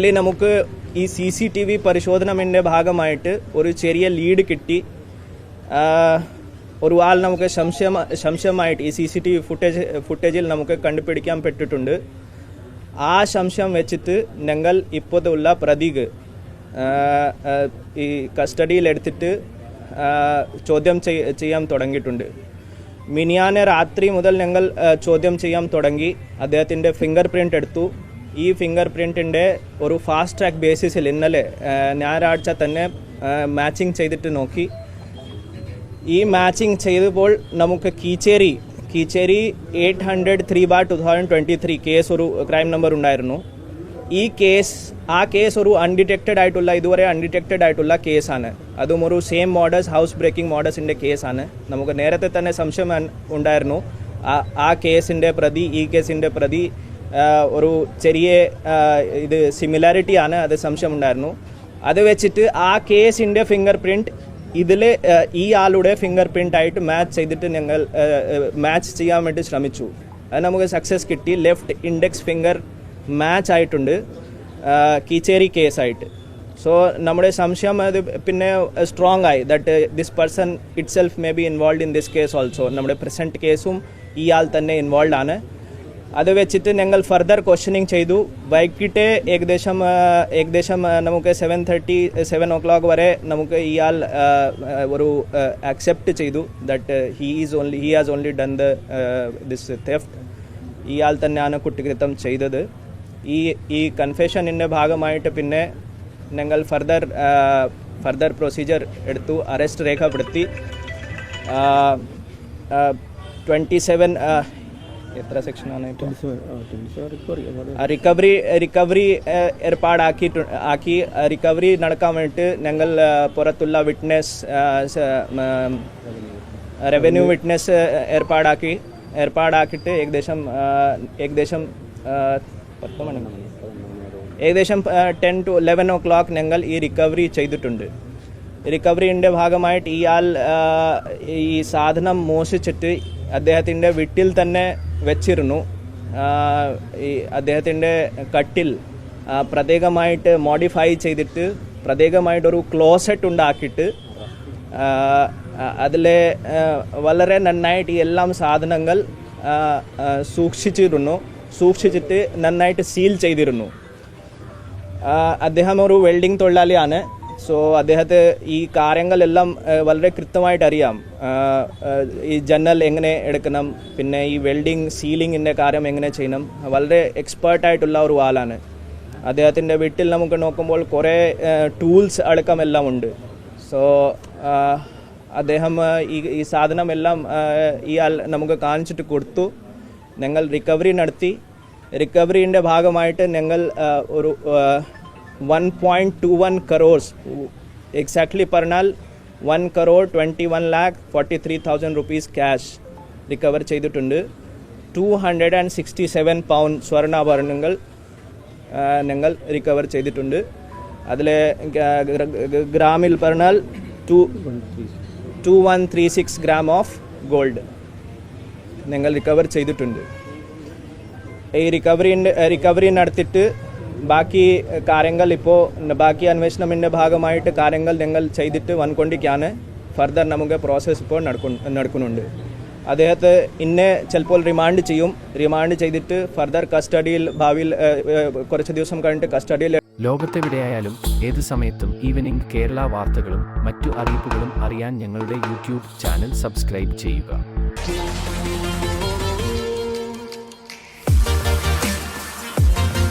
ഇതിൽ നമുക്ക് ഈ സി സി ടി വി പരിശോധനമിന്റെ ഭാഗമായിട്ട് ഒരു ചെറിയ ലീഡ് കിട്ടി. ഒരു ആൾ നമുക്ക് സംശയം സംശയമായിട്ട് ഈ C C T V footage ഫുട്ടേജിൽ നമുക്ക് കണ്ടുപിടിക്കാൻ പെട്ടിട്ടുണ്ട്. ആ സംശയം വെച്ചിട്ട് ഞങ്ങൾ ഇപ്പോഴുള്ള പ്രതീക് ഈ കസ്റ്റഡിയിലെടുത്തിട്ട് ചോദ്യം ചെയ്യാൻ തുടങ്ങിയിട്ടുണ്ട്. മിനിയാനെ രാത്രി മുതൽ ഞങ്ങൾ ചോദ്യം ചെയ്യാൻ തുടങ്ങി. അദ്ദേഹത്തിന്റെ ഫിംഗർ പ്രിന്റ് എടുത്തു. ഈ ഫിംഗർ പ്രിന്റിന്റെ ഒരു ഫാസ്റ്റ് ട്രാക്ക് ബേസിസിൽ ഇന്നലെ ഞായറാഴ്ച തന്നെ മാച്ചിങ് ചെയ്തിട്ട് നോക്കി. ഈ മാച്ചിങ് ചെയ്തപ്പോൾ നമുക്ക് Keecheri Keecheri eight hundred three bar two thousand twenty three case ഒരു ക്രൈം നമ്പർ ഉണ്ടായിരുന്നു. ഈ കേസ് ആ കേസ് ഒരു അൺഡിറ്റക്റ്റഡ് ആയിട്ടുള്ള ഇതുവരെ അൺഡിറ്റക്റ്റഡ് ആയിട്ടുള്ള കേസാണ് അതും ഒരു സെയിം മോഡേഴ്സ് ഹൗസ് ബ്രേക്കിംഗ് മോഡേഴ്സിന്റെ കേസാണ് നമുക്ക് നേരത്തെ തന്നെ സംശയം ഉണ്ടായിരുന്നു. ആ കേസിന്റെ പ്രതി ഈ കേസിന്റെ പ്രതി ഒരു ചെറിയ ഇത് സിമിലാരിറ്റി ആണ്. അത് സംശയം ഉണ്ടായിരുന്നു അത് വെച്ചിട്ട് ആ കേസിന്റെ ഫിംഗർ പ്രിന്റ് ഇതിൽ ഈ ആളുടെ ഫിംഗർ പ്രിന്റ് ആയിട്ട് മാച്ച് ചെയ്തിട്ട് ഞങ്ങൾ മാച്ച് ചെയ്യാൻ വേണ്ടി ശ്രമിച്ചു. അത് നമുക്ക് സക്സസ് കിട്ടി. ലെഫ്റ്റ് ഇൻഡെക്സ് ഫിംഗർ മാച്ച് ആയിട്ടുണ്ട് കീച്ചേരി കേസായിട്ട്. സോ നമ്മുടെ സംശയം അത് പിന്നെ സ്ട്രോങ് ആയി. That this person itself may be involve in this case also നമ്മുടെ പ്രസന്റ് കേസും ഇയാൾ തന്നെ ഇൻവോൾവ് ആണ്. അത് വെച്ചിട്ട് ഞങ്ങൾ ഫർദർ ക്വസ്റ്റ്യനിങ് ചെയ്തു. വൈകിട്ട് ഏകദേശം ഏകദേശം നമുക്ക് seven thirty seven o'clock വരെ നമുക്ക് ഇയാൾ ഒരു അക്സെപ്റ്റ് ചെയ്തു that he is only he has only done the this theft ഇയാൾ തന്നെയാണ് കുറ്റകൃത്യം ചെയ്തത്. ഈ ഈ കൺഫെഷനിന്റെ ഭാഗമായിട്ട് പിന്നെ ഞങ്ങൾ ഫർദർ ഫർദർ പ്രൊസീജിയർ എടുത്തു അറസ്റ്റ് രേഖപ്പെടുത്തി. ട്വന്റി സെവൻ എത്ര സെക്ഷനാണ് ആണ് റിക്കവറി റിക്കവറി ഏർപ്പാടാക്കി ആക്കി റിക്കവറി നടക്കാൻ വേണ്ടിയിട്ട് ഞങ്ങൾ പുറത്തുള്ള വിറ്റ്നസ് റവന്യൂ വിറ്റ്നസ് ഏർപ്പാടാക്കി ഏർപ്പാടാക്കിയിട്ട് ഏകദേശം ഏകദേശം പത്ത് മണി. ഏകദേശം ten to eleven o'clock ഞങ്ങൾ ഈ റിക്കവറി ചെയ്തിട്ടുണ്ട്. റിക്കവറിന്റെ ഭാഗമായിട്ട് ഇയാൾ ഈ സാധനം മോഷിച്ചിട്ട് അദ്ദേഹത്തിന്റെ വീട്ടിൽ തന്നെ വെച്ചിരുന്നു. ഈ അദ്ദേഹത്തിന്റെ കട്ടിൽ പ്രത്യേകമായിട്ട് മോഡിഫൈ ചെയ്തിട്ട് പ്രത്യേകമായിട്ടൊരു ക്ലോസറ്റ് ഉണ്ടാക്കിയിട്ട് അതിൽ വളരെ നന്നായിട്ട് എല്ലാം സാധനങ്ങൾ സൂക്ഷിച്ചിരുന്നു. സൂക്ഷിച്ചിട്ട് നന്നായിട്ട് സീൽ ചെയ്തിരുന്നു. അദ്ദേഹം ഒരു വെൽഡിംഗ് തൊഴിലാളിയാണ്. സോ അദ്ദേഹത്തെ ഈ കാര്യങ്ങളെല്ലാം വളരെ കൃത്യമായിട്ട് അറിയാം ഈ ജനൽ എങ്ങനെ എടുക്കണം പിന്നെ ഈ വെൽഡിങ് സീലിങ്ങിന്റെ കാര്യം എങ്ങനെ ചെയ്യണം. വളരെ എക്സ്പേർട്ടായിട്ടുള്ള ഒരു ആളാണ്. അദ്ദേഹത്തിന്റെ വീട്ടിൽ നമുക്ക് നോക്കുമ്പോൾ കുറേ ടൂൾസ് അടക്കം എല്ലാം ഉണ്ട് സോ അദ്ദേഹം ഈ ഈ സാധനമെല്ലാം ഇയാൾ നമുക്ക് കാണിച്ചിട്ട് കൊടുത്തു. ഞങ്ങൾ റിക്കവറി നടത്തി. റിക്കവറിന്റെ ഭാഗമായിട്ട് ഞങ്ങൾ ഒരു one point two one crores exactly പറഞ്ഞാൽ one crore twenty one lakh forty three thousand rupees cash recover ചെയ്തിട്ടുണ്ട്. Two hundred and sixty seven pound സ്വർണാഭരണങ്ങൾ ഞങ്ങൾ റിക്കവർ ചെയ്തിട്ടുണ്ട്. അതിൽ ഗ്രാമിൽ പറഞ്ഞാൽ two two one three six gram of gold ഞങ്ങൾ recover ചെയ്തിട്ടുണ്ട്. ഈ റിക്കവറി റിക്കവറി നടത്തിയിട്ട് ബാക്കി കാര്യങ്ങൾ ഇപ്പോൾ ബാക്കി അന്വേഷണത്തിന്റെ ഭാഗമായിട്ട് കാര്യങ്ങൾ ഞങ്ങൾ ചെയ്തിട്ട് വന്നുകൊണ്ടിരിക്കുകയാണ് ഫർദർ നമുക്ക് പ്രോസസ്സ് ഇപ്പോൾ നടക്കു നടക്കുന്നുണ്ട്. അദ്ദേഹത്തെ ഇന്നെ ചിലപ്പോൾ റിമാൻഡ് ചെയ്യും. റിമാൻഡ് ചെയ്തിട്ട് ഫർദർ കസ്റ്റഡിയിൽ ഭാവിയിൽ കുറച്ച് ദിവസം കഴിഞ്ഞിട്ട് കസ്റ്റഡിയിൽ ലോകത്തെവിടെയായാലും ഏത് സമയത്തും ഈവനിംഗ് കേരള വാർത്തകളും മറ്റു അറിയിപ്പുകളും അറിയാൻ ഞങ്ങളുടെ യൂട്യൂബ് ചാനൽ സബ്സ്ക്രൈബ് ചെയ്യുക.